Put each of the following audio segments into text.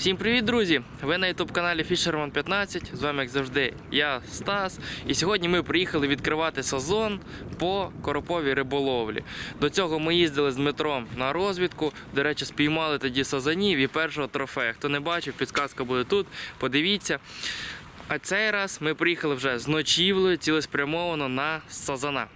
Всім привіт, друзі! Ви на youtube каналі Fisherman 15. З вами, як завжди, я Стас. І сьогодні ми приїхали відкривати сезон по короповій риболовлі. До цього ми їздили з Дмитром на розвідку. До речі, спіймали тоді сазанів і першого трофея. Хто не бачив, підказка буде тут. Подивіться. А цей раз ми приїхали вже з ночівлею цілеспрямовано на сазана.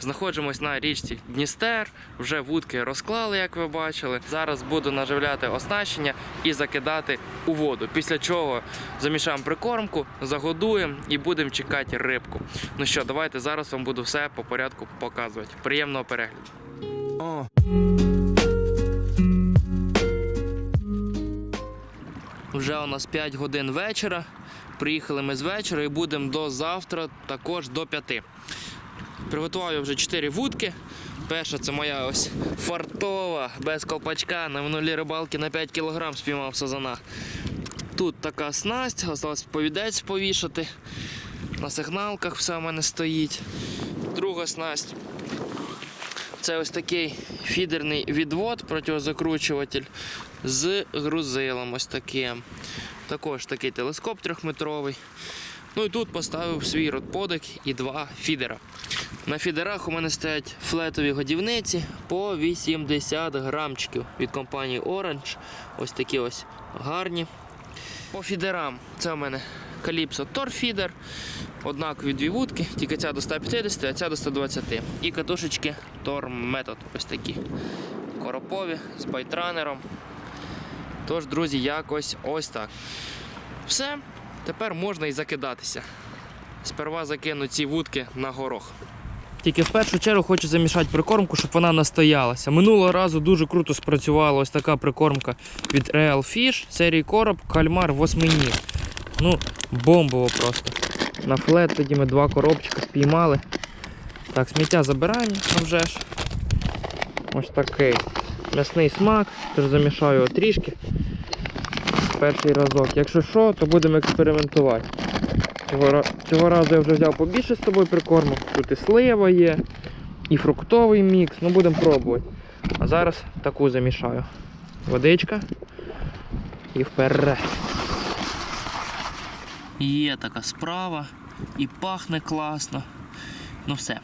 Знаходимось на річці Дністер, вже вудки розклали, як ви бачили. Зараз буду наживляти оснащення і закидати у воду. Після чого замішаємо прикормку, загодуємо і будемо чекати рибку. Ну що, давайте зараз вам буду все по порядку показувати. Приємного перегляду. О. Вже у нас 5 годин вечора. Приїхали ми з вечора і будемо до завтра також до 5. Приготував я вже 4 вудки. Перша це моя ось фартова, без колпачка. На минулій рибалки на 5 кг спіймав сазана. Тут така снасть, осталось повідець повішати. На сигналках все у мене стоїть. Друга снасть. Це ось такий фідерний відвод, протизакручуватель з грузилом ось таким. Також такий телескоп трьохметровий. Ну і тут поставив свій ротподик і два фідера. На фідерах у мене стоять флетові годівниці по 80 грамчиків від компанії Orange. Ось такі ось гарні. По фідерам це у мене Calypso Торфідер. Однакові дві вудки, тільки ця до 150, а ця до 120. І катушечки Torm Method. Ось такі. Коропові з байтранером. Тож, друзі, якось ось так. Все, тепер можна і закидатися. Сперва закину ці вудки на горох. Тільки в першу чергу хочу замішати прикормку, щоб вона настоялася. Минулого разу дуже круто спрацювала ось така прикормка від Real Fish серії короб кальмар восьминіг. Ну, бомбово просто. На флет тоді ми два коробчика спіймали. Так, сміття забираємо а вже ж. Ось такий м'ясний смак, тож замішаю його трішки. Перший разок. Якщо що, то будемо експериментувати. Цього, цього разу я вже взяв побільше з тобою прикормок. Тут і слива є, і фруктовий мікс. Ну будемо пробувати. А зараз таку замішаю. Водичка. І вперед. Є така справа. І пахне класно. Ну все.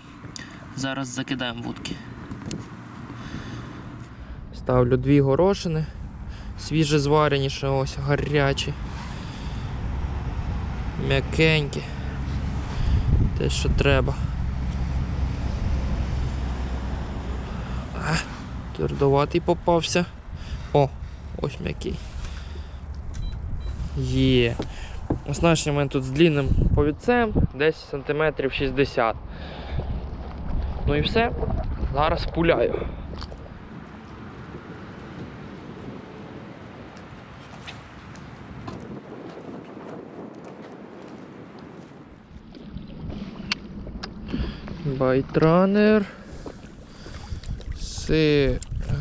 Зараз закидаємо вудки. Ставлю дві горошини. Свіже зварені, ще ось гарячі. М'якенькі. Те, що треба. Твердоватий попався. О, ось м'який. Є. Оснащення мене тут з длинним повідцем, десь сантиметрів 60. Ну і все. Зараз пуляю. Байтранер.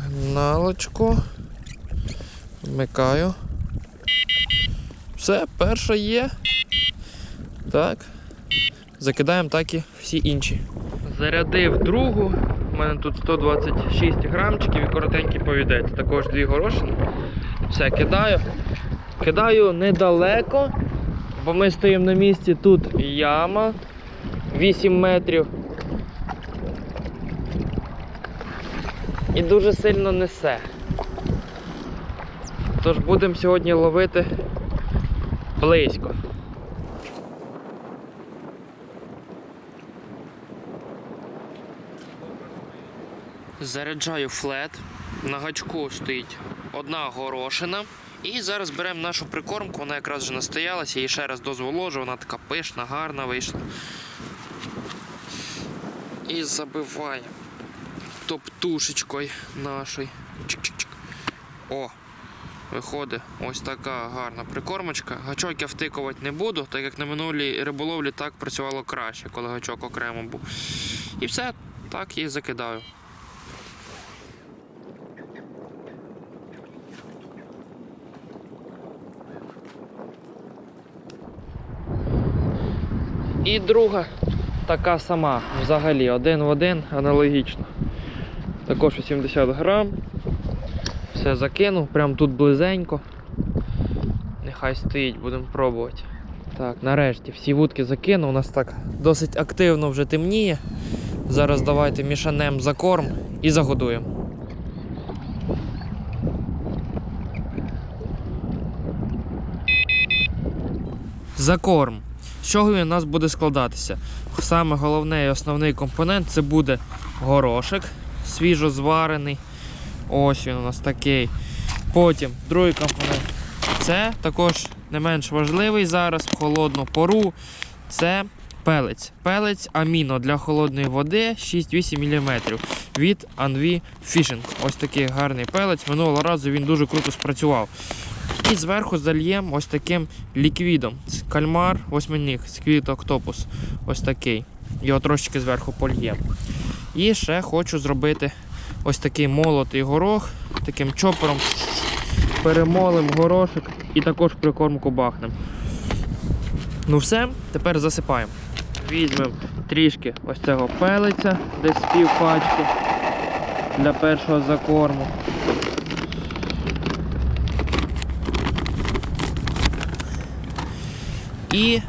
Сигналочку. Вмикаю. Все, перша є. Так. Закидаємо так і всі інші. Зарядив другу. У мене тут 126 грамчиків і коротенький повідець. Також дві горошини. Все, кидаю. Кидаю недалеко, бо ми стоїмо на місці. Тут яма 8 метрів. І дуже сильно несе. Тож будемо сьогодні ловити близько. Заряджаю флет. На гачку стоїть одна горошина. І зараз беремо нашу прикормку, вона якраз вже настоялася, її ще раз дозволожу, вона така пишна, гарна вийшла. І забиваємо топтушечкою нашою. О! Виходить ось така гарна прикормочка. Гачок я втикувати не буду, так як на минулій риболовлі так працювало краще, коли гачок окремо був. І все, так її закидаю. І друга така сама, взагалі, один в один, аналогічно. Також 80 грам. Все закинув, прямо тут близенько. хай стоїть, будемо пробувати. Так, нарешті всі вудки закинув. У нас так досить активно вже темніє. Зараз давайте мішанем за корм і загодуємо. За корм. З чого він у нас буде складатися? Саме головний і основний компонент це буде горошек свіжо зварений. Ось він у нас такий. Потім другий компонент. Це також не менш важливий зараз в холодну пору. Це пелець. Пелець аміно для холодної води 6-8 мм від Anvi Fishing. Ось такий гарний пелець. Минулого разу він дуже круто спрацював. І зверху зальємо ось таким ліквідом. Кальмар восьминіг, сквіт октопус. Ось такий. Його трошечки зверху польємо. І ще хочу зробити ось такий молотий горох, таким чопером перемолим горошок і також прикормку бахнем. Ну все, тепер засипаємо. Візьмемо трішки ось цього пелиця, десь пів пачки для першого закорму. І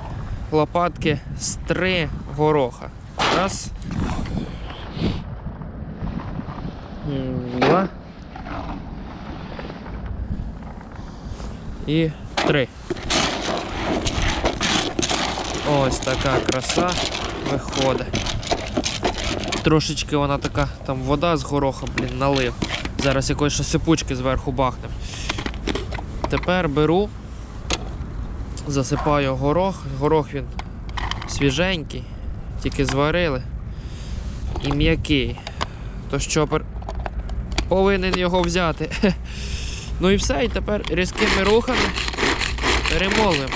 лопатки з три гороха. Раз. Два. І три. Ось така краса виходить. Трошечки вона така, там вода з гороха, блін, налив. Зараз якоїсь сипучки зверху бахнем. Тепер беру, засипаю горох. Горох він свіженький, тільки зварили. І м'який. Тож чопер повинен його взяти. Ну і все, і тепер різкими рухами перемолимо.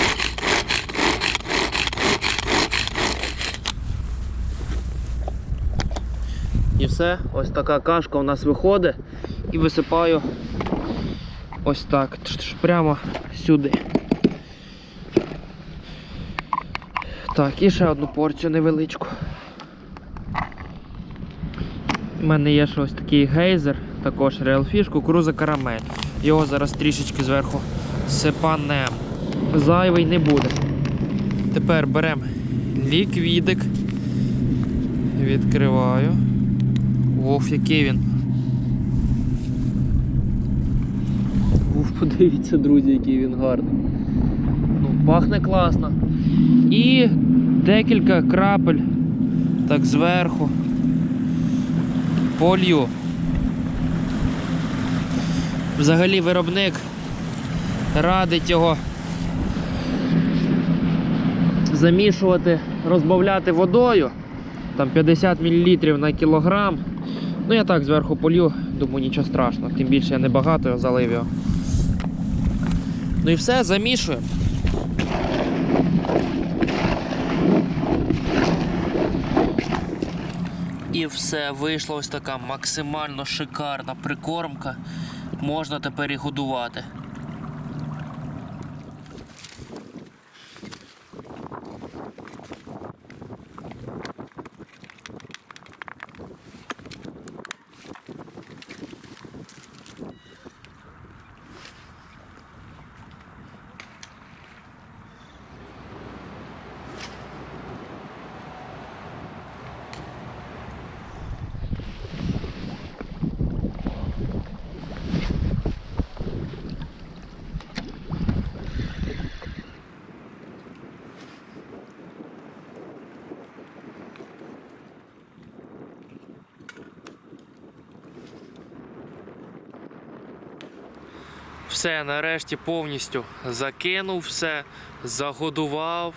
І все, ось така кашка у нас виходить і висипаю ось так, прямо сюди. Так, і ще одну порцію невеличку. У мене є ще ось такий гейзер, також реалфіш, кукуруза карамель. Його зараз трішечки зверху сипанем. Зайвий не буде. Тепер беремо ліквідик. Відкриваю. Ох, який він. Уф, подивіться, друзі, який він гарний. Ну, пахне класно. І декілька крапель так зверху. Полью. Взагалі виробник радить його замішувати, розбавляти водою. Там 50 мл на кілограм. Ну я так зверху полью, думаю, нічого страшного. Тим більше я небагато його залив його. Ну і все, замішуємо. І все, вийшла ось така максимально шикарна прикормка. Можна тепер і годувати. Все, нарешті повністю закинув все, загодував.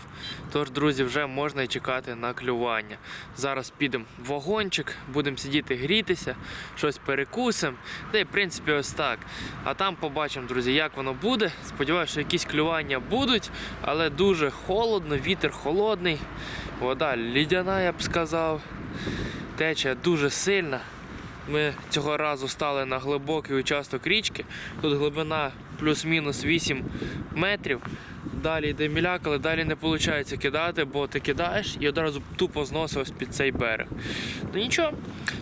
Тож, друзі, вже можна і чекати на клювання. Зараз підемо в вагончик, будемо сидіти грітися, щось перекусимо. Та й в принципі ось так. А там побачимо, друзі, як воно буде. Сподіваюся, що якісь клювання будуть, але дуже холодно, вітер холодний, вода лідяна, я б сказав. Течія дуже сильна. Ми цього разу стали на глибокий участок річки. Тут глибина плюс-мінус 8 метрів. Далі йде міляк, але далі не виходить кидати, бо ти кидаєш і одразу тупо зносить ось під цей берег. Ну нічого,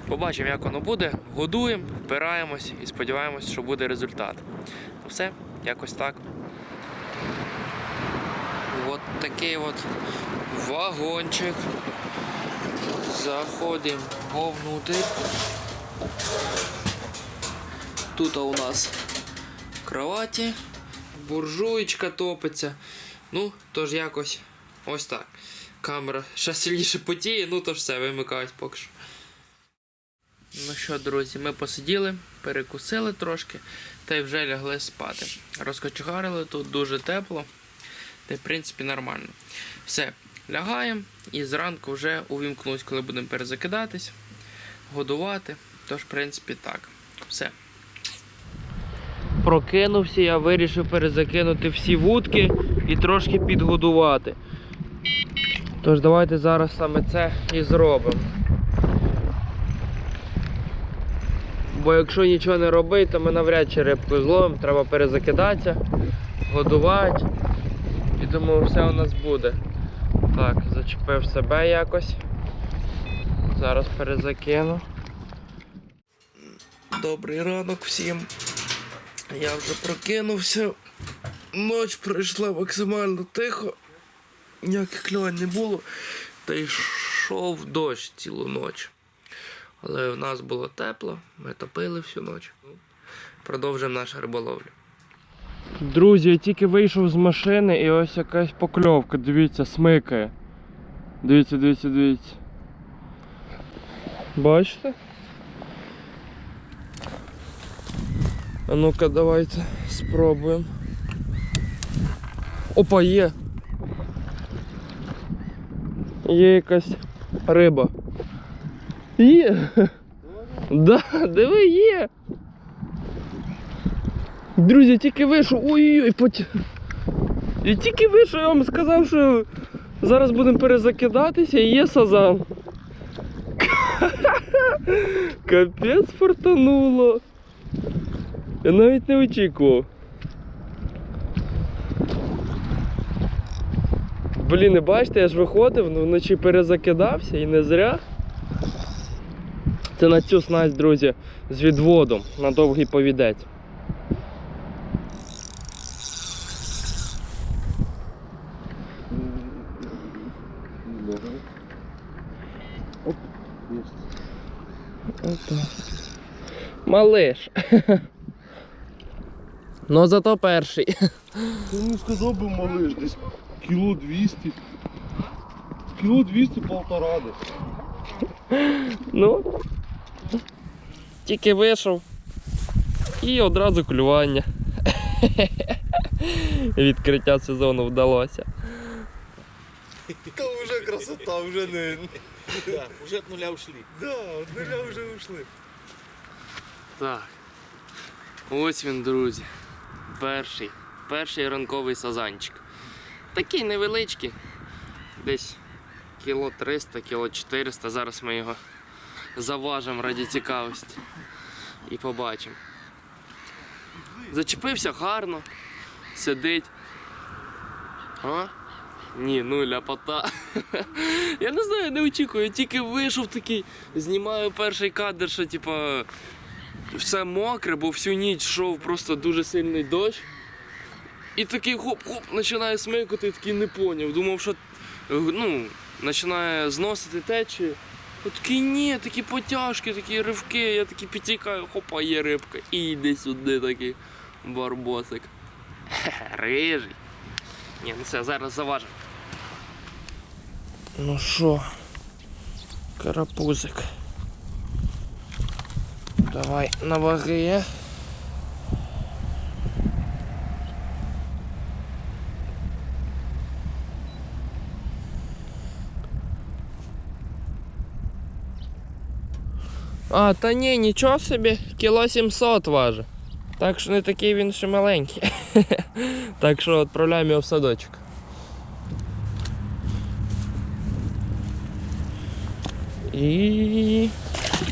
побачимо, як воно буде. Годуємо, впираємось і сподіваємось, що буде результат. Ну все, якось так. от такий от вагончик. Заходимо вовнутрь. Тут у нас кроваті, буржуєчка топиться. Ну, тож якось ось так. Камера ще сильніше потіє, ну то ж все, вимикаюсь поки що. Ну що, друзі, ми посиділи, перекусили трошки та й вже лягли спати. Розкочегарили тут дуже тепло, та в принципі нормально. Все, лягаємо і зранку вже увімкнусь, коли будемо перезакидатись, годувати. Тож, в принципі, так. Все. Прокинувся, я вирішив перезакинути всі вудки і трошки підгодувати. Тож давайте зараз саме це і зробимо. Бо якщо нічого не робити, то ми навряд чи рибку зловимо, треба перезакидатися, годувати. І думаю, все у нас буде. Так, зачепив себе якось. Зараз перезакину. Добрий ранок всім. Я вже прокинувся. Ноч пройшла максимально тихо. Ніяких кльовань не було. Та йшов дощ цілу ніч. Але в нас було тепло, ми топили всю ніч. Продовжимо нашу риболовлю. Друзі, я тільки вийшов з машини і ось якась покльовка, дивіться, смикає. Дивіться, дивіться, дивіться. Бачите? А ну-ка, давайте спробуємо. Опа, є. Є якась риба. Є. Да, диви є. Друзі, тільки вийшов. Ой-ой-ой, потім. І тільки вийшов, я вам сказав, що зараз будемо перезакидатися і є сазан. Капець фортануло. Я навіть не очікував. Блін, не бачите, я ж виходив, ну, вночі перезакидався і не зря. Це на цю снасть, друзі, з відводом на довгий повідець. Опа. Малиш. Ну зато перший. Ти не сказав би малиш, десь кіло 200. Кіло 200 полтора десь. Ну. Тільки вийшов. І одразу клювання. Відкриття сезону вдалося. Та вже красота, вже не. Да, уже от нуля ушли. Да, от нуля вже ушли. Так. Ось він, друзі. Перший. Перший ранковий сазанчик. Такий невеличкий. Десь кіло 300, кіло 400. Зараз ми його заважимо раді цікавості. І побачимо. Зачепився гарно. Сидить. А? Ні, ну ляпота. Я не знаю, не очікую. Я тільки вийшов такий, знімаю перший кадр, що типа все мокре, бо всю ніч йшов просто дуже сильний дощ. І такий хоп-хоп, починає смикати, такий не поняв. Думав, що ну, починає зносити течію. От такий ні, такі потяжки, такі ривки, я такий підтікаю, хопа, є рибка. І йди сюди такий барбосик. Рижий. Ні, ну все, зараз заважимо. Ну що, карапузик. Давай на ваги. А, та ні, нічого собі, кіло 700 важить. Так що не такий він ще маленький. так що відправляємо його в садочок. І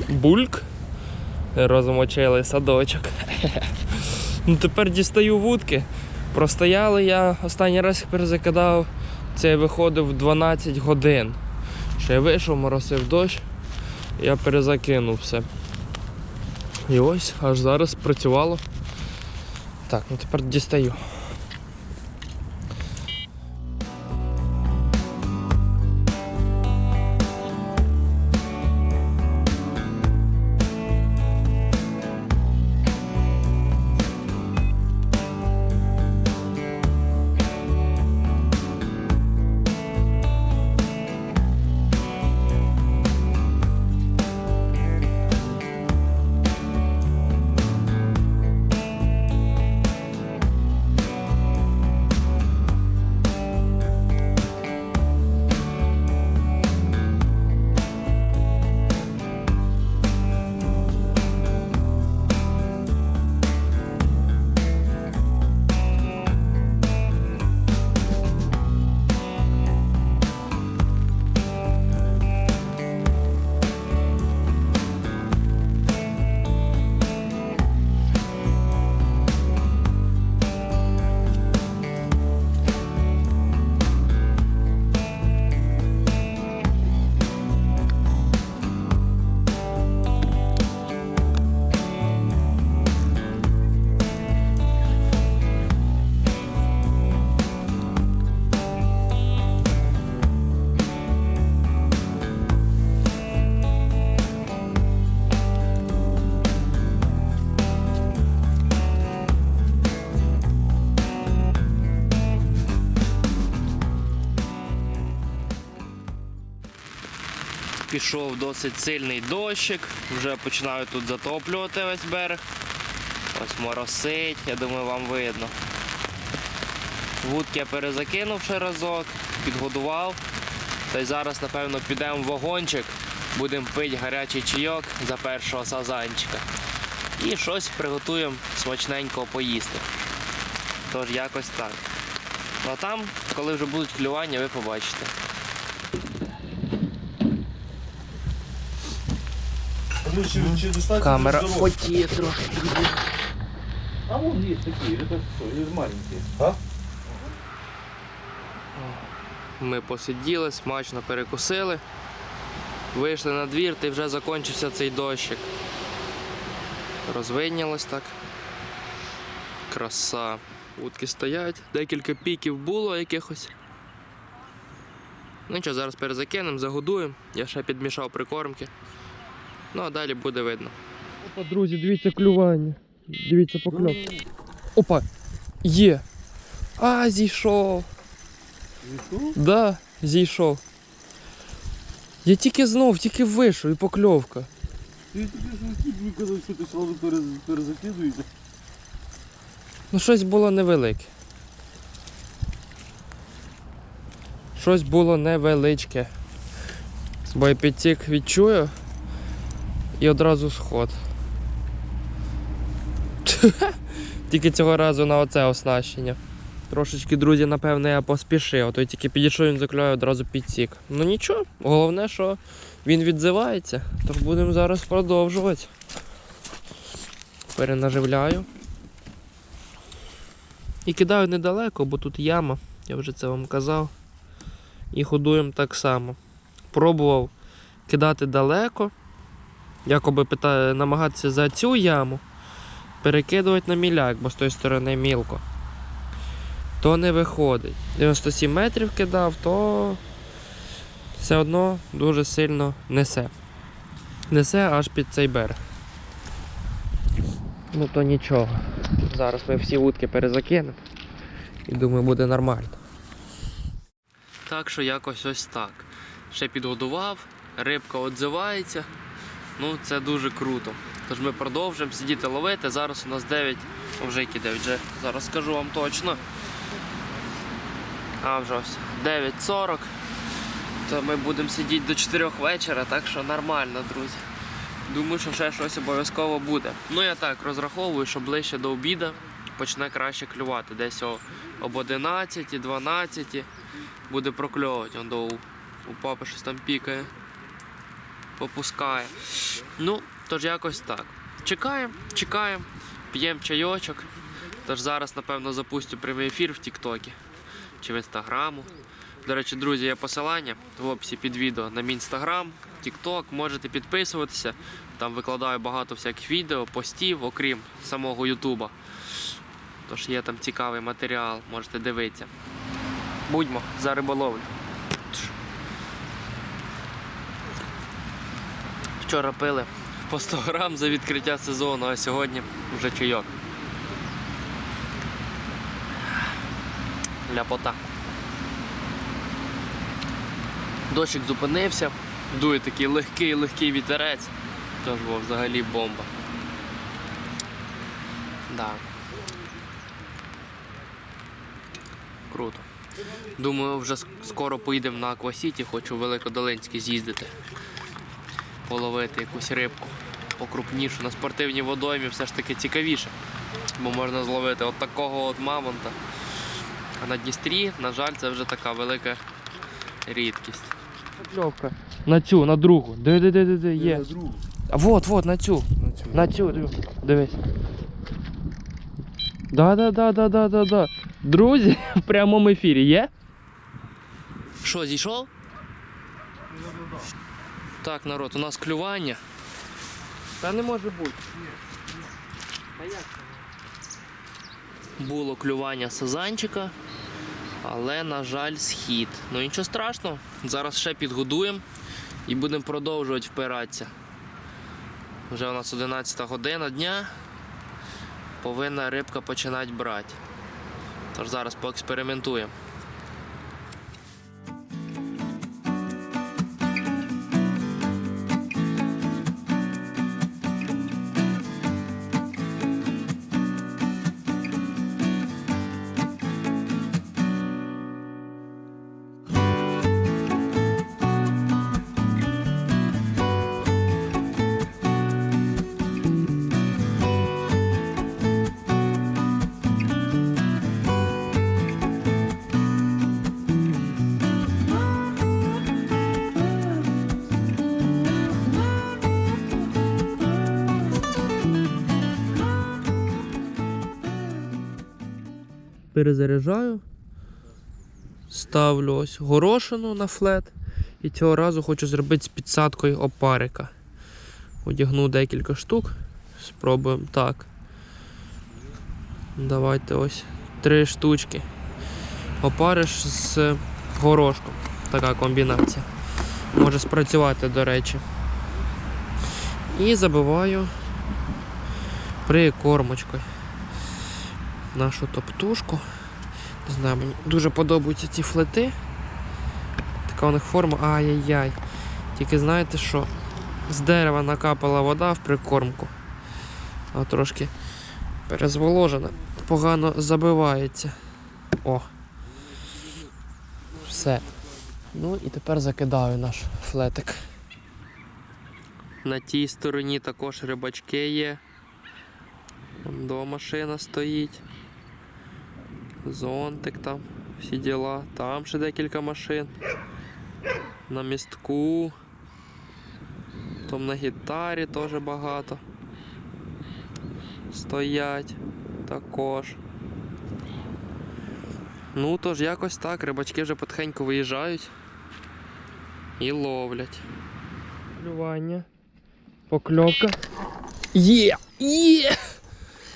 бульк. Розмочили садочок. ну тепер дістаю вудки. Простояли я останній раз їх перезакидав. Це я виходив в 12 годин. Ще я вийшов, моросив дощ, я перезакинув все. І ось аж зараз працювало. Так, ну тепер дістаю. Пішов досить сильний дощик, вже починаю тут затоплювати весь берег. Ось моросить, я думаю, вам видно. Вудки я перезакинув ще разок, підгодував. Та й зараз, напевно, підемо в вагончик, будемо пити гарячий чайок за першого сазанчика. І щось приготуємо смачненького поїсти. Тож якось так. Ну а там, коли вже будуть клювання, ви побачите. Ну, чи, чи достатньо Камера здоров? потіє трохи. А вон есть такие, это что, есть маленькие. А? Ми посиділи, смачно перекусили. Вийшли на двір, та й вже закінчився цей дощик. Розвиднялось так. Краса. Утки стоять. Декілька піків було якихось. Ну що, зараз перезакинемо, загодуємо. Я ще підмішав прикормки. Ну а далі буде видно. Опа, друзі, дивіться клювання. Дивіться покльов. Опа! Є! А, зійшов! Зійшов? Да, зійшов. Я тільки знов, тільки вийшов і покльовка. Ти тільки казав, що ти сразу перез. Ну щось було невелике. Щось було невеличке. Бо я підтік відчую і одразу сход. Тільки цього разу на оце оснащення. Трошечки, друзі, напевне, я поспішив, то тільки підійшов він заклює одразу підсік. Ну нічого, головне, що він відзивається, тож будемо зараз продовжувати. Перенаживляю. І кидаю недалеко, бо тут яма, я вже це вам казав. І ходуємо так само. Пробував кидати далеко, якоби питаю, намагатися за цю яму перекидувати на міляк, бо з тої сторони мілко. То не виходить. 97 метрів кидав, то все одно дуже сильно несе. Несе аж під цей берег. Ну то нічого. Зараз ми всі вудки перезакинемо. І думаю, буде нормально. Так що якось ось так. Ще підгодував, рибка відзивається. Ну, це дуже круто. Тож ми продовжуємо сидіти ловити. Зараз у нас 9, о, вже які 9 вже. Зараз скажу вам точно. А вже ось 9.40. То ми будемо сидіти до 4 вечора, так що нормально, друзі. Думаю, що ще щось обов'язково буде. Ну я так розраховую, що ближче до обіду почне краще клювати. Десь об 11, 12 буде прокльовувати. Он до у папи щось там пікає, попускає. Ну, тож якось так. Чекаємо, чекаємо, п'ємо чайочок. Тож зараз, напевно, запустю прямий ефір в Тіктокі чи в інстаграму. До речі, друзі, є посилання в описі під відео на мій інстаграм, Тікток. Можете підписуватися. Там викладаю багато всяких відео, постів, окрім самого Ютуба. Тож є там цікавий матеріал, можете дивитися. Будьмо за риболовлю. Вчора пили по 100 грам за відкриття сезону, а сьогодні вже чайок. Ляпота. Дощик зупинився, дує такий легкий легкий вітерець. Тож во, взагалі бомба. Да. Круто. Думаю, вже скоро поїдемо на Аквасіті, хочу в Великодолинське з'їздити. Половити якусь рибку покрупнішу. На спортивній водоймі все ж таки цікавіше. Бо можна зловити от такого от мамонта. А на Дністрі, на жаль, це вже така велика рідкість. Покльовка. На цю, на другу. Де, де, де, є. другу. А вот, вот, на цю. На цю, дивись. дивись. Да, да, да, да, да, да, да. Друзі, в прямому ефірі є? Що, зійшов? Так, народ, у нас клювання. Та не може бути. Було клювання сазанчика, але, на жаль, схід. Ну нічого страшного, зараз ще підгодуємо і будемо продовжувати впиратися. Вже у нас 11 година дня. Повинна рибка починати брати. Тож зараз поекспериментуємо. Перезаряджаю. Ставлю ось горошину на флет. І цього разу хочу зробити з підсадкою опарика. Одягну декілька штук. Спробуємо так. Давайте ось три штучки. Опариш з горошком. Така комбінація. Може спрацювати, до речі. І забиваю прикормочкою нашу топтушку. Не знаю, мені дуже подобаються ці флети. Така у них форма. Ай-яй-яй. Тільки знаєте що? З дерева накапала вода в прикормку. А трошки перезволожена. Погано забивається. О. Все. Ну і тепер закидаю наш флетик. На тій стороні також рибачки є. До машина стоїть. Зонтик там, всі діла. Там ще декілька машин. На містку. Там на гітарі теж багато. Стоять також. Ну, тож якось так, рибачки вже потихеньку виїжджають і ловлять. Клювання. Покльовка. Є! Є!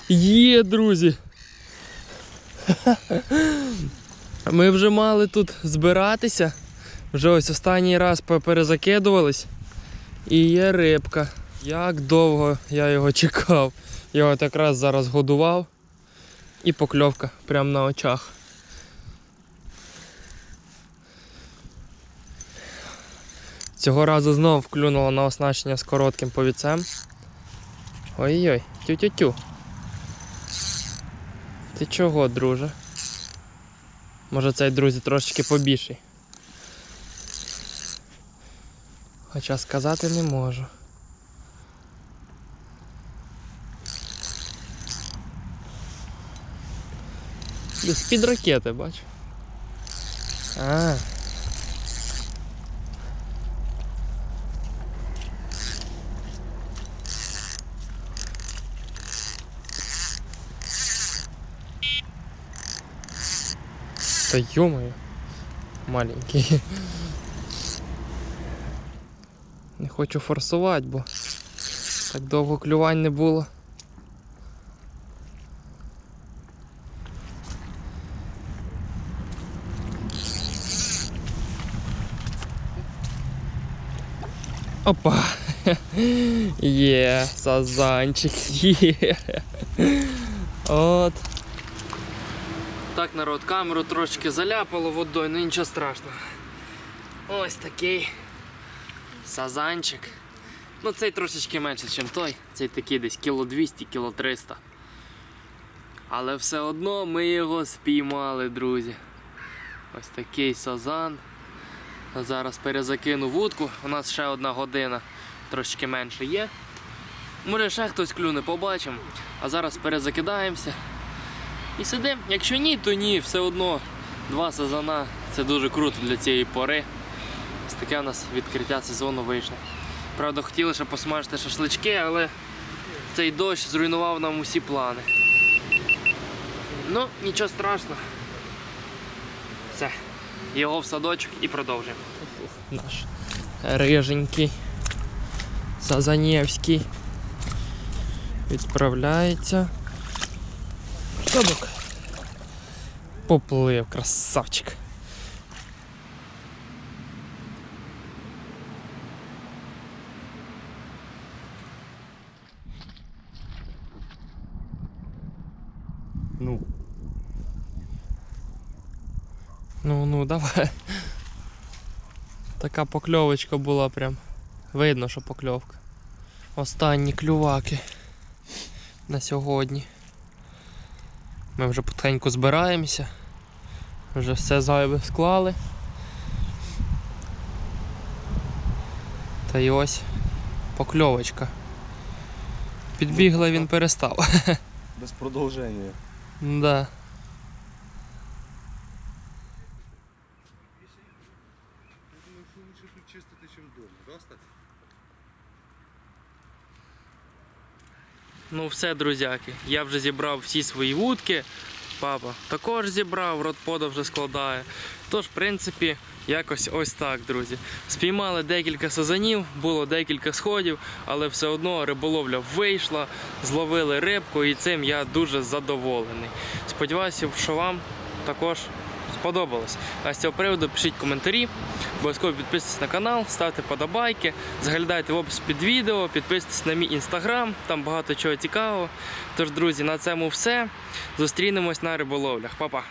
Є, друзі! Ми вже мали тут збиратися. Вже ось останній раз перезакидувались. І є рибка. Як довго я його чекав. От якраз зараз годував. І покльовка прямо на очах. Цього разу знову вклюнуло на оснащення з коротким повіцем. Ой-ой, тю-тю-тю. Ти чого, друже? Може цей друзі трошечки побільший. Хоча сказати не можу. З-під ракети, бачу. А. Та ё маленький. Не хочу форсувати, бо так довго клювань не було. Опа! Є, сазанчик, є. От. Так, народ, камеру трошки заляпало водою, ну нічого страшного. Ось такий сазанчик. Ну цей трошечки менше, ніж той. Цей такий десь кіло 200, кіло 300. Але все одно ми його спіймали, друзі. Ось такий сазан. Зараз перезакину вудку. У нас ще одна година, трошки менше є. Може ще хтось клюне, побачимо. А зараз перезакидаємося. І сидимо. Якщо ні, то ні, все одно два сезона це дуже круто для цієї пори. Ось таке у нас відкриття сезону вийшло. Правда, хотіли ще посмажити шашлички, але цей дощ зруйнував нам усі плани. Ну, нічого страшного. Все. Його в садочок і продовжуємо. Наш риженький Сазанєвський відправляється. Собак. Поплив, красавчик. Ну, Ну, ну, давай. Така покльовочка була прям. Видно, що покльовка. Останні клюваки на сьогодні. Ми вже потихеньку збираємося. Вже все зайве склали. Та й ось покльовочка. Підбігла він перестав. без продовження. Да. Я думаю, що лучше тут чистити, ніж вдома, да, Стас? Ну все, друзяки, я вже зібрав всі свої вудки, папа також зібрав, родпода вже складає. Тож, в принципі, якось ось так, друзі. Спіймали декілька сазанів, було декілька сходів, але все одно риболовля вийшла, зловили рибку, і цим я дуже задоволений. Сподіваюся, що вам також сподобалось. А з цього приводу пишіть коментарі, обов'язково підписуйтесь на канал, ставте подобайки, заглядайте в опис під відео, підписуйтесь на мій інстаграм, там багато чого цікавого. Тож, друзі, на цьому все. Зустрінемось на риболовлях. Па-па!